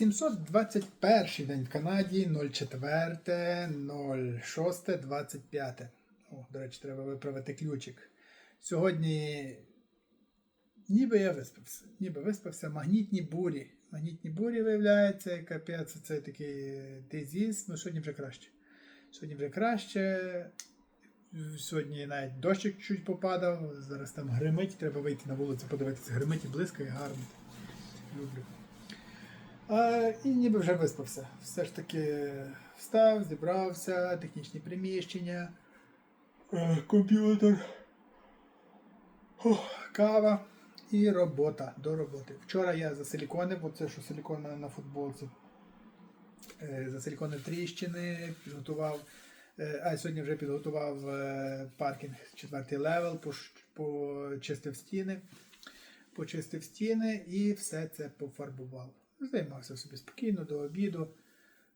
721 день в Канаді 04, 06, 25. О, до речі, треба виправити ключик. Сьогодні ніби я виспався. Ніби виспався. Магнітні бурі. Магнітні бурі виявляється, і капець, це такий дизіз. Ну, сьогодні вже краще. Сьогодні вже краще. Сьогодні навіть дощик чуть попадав, зараз там гримить, треба вийти на вулицю, подивитися, гримить і блискає, гарно. Люблю. А, і ніби вже виспався. Все ж таки встав, зібрався, технічні приміщення, е, комп'ютер, кава і робота до роботи. Вчора я засиліконив, оце що силікон у мене на футболці. Е, Засиліконив тріщини, підготував. е, А сьогодні вже підготував паркінг четвертий левел, почистив стіни, почистив стіни і все це пофарбував. Займався собі спокійно до обіду.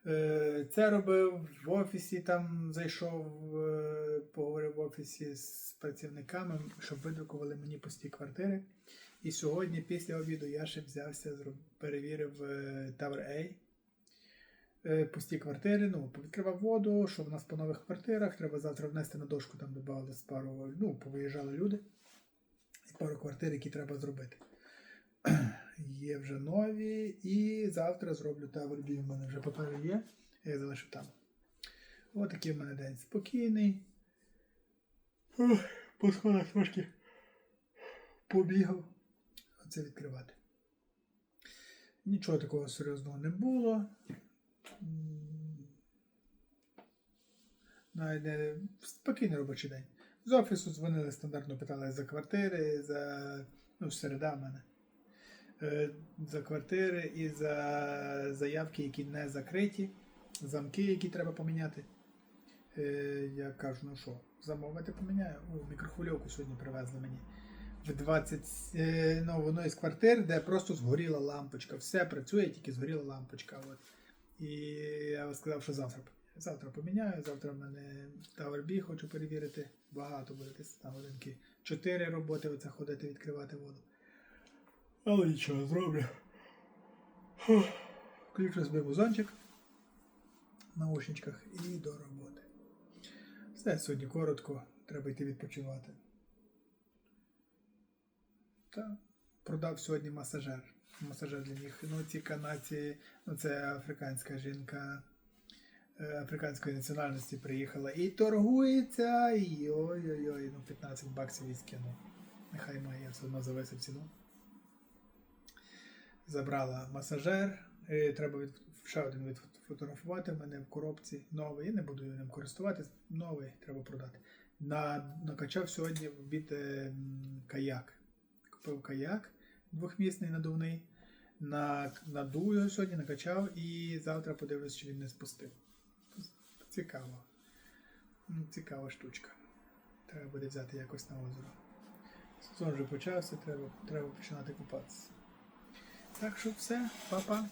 Е, Це робив в офісі, там зайшов, е, поговорив в офісі з працівниками, щоб видрукували мені пусті квартири. І сьогодні, після обіду, я ще взявся, перевірив е, Tower A. Пусті квартири, ну, відкривав воду, що в нас по нових квартирах. Треба завтра внести на дошку, там додали з пару, ну, повиїжджали люди. І пару квартир, які треба зробити. Є вже нові, і завтра зроблю. У мене вже папери є, я їх залишив там. Ось такий в мене день спокійний. По сходах трошки побігав. Оце відкривати. Нічого такого серйозного не було. Навіть не спокійний робочий день. З офісу дзвонили стандартно, питали за квартири, за ну, середа в мене. Е, За квартири і за заявки, які не закриті, замки, які треба поміняти. Е, Я кажу, ну що, замовити поміняю. О, мікрохвильовку сьогодні привезли мені. В 20, е, ну, в одної квартир, де просто згоріла лампочка. Все працює, тільки згоріла лампочка. От. І я сказав, що завтра. Завтра поміняю. Завтра в мене Tower хочу перевірити. Багато буде на годинки. Чотири роботи оце ходити, відкривати воду. Але нічого зроблю. Включу собі музончик в наушничках і до роботи. Все сьогодні коротко, треба йти відпочивати. Та продав сьогодні масажер. Масажер для них. Ну, ці канадці, ну це африканська жінка е, африканської національності приїхала і торгується. Ой-ой-ой, ну 15 баксів і скинув. Нехай має, все одно зависив ціну. Забрала масажер. е, Треба від, ще один відфотографувати. У мене в коробці новий. Я не буду ним користуватись. Новий треба продати. На, накачав сьогодні в обід е, каяк. Купив каяк двохмісний надувний. На, надую його сьогодні, накачав і завтра подивлюсь, чи він не спустив. Цікаво. Цікава штучка. Треба буде взяти якось на озеро. Сезон вже почався, треба, треба починати купатися. Так що все, па-па.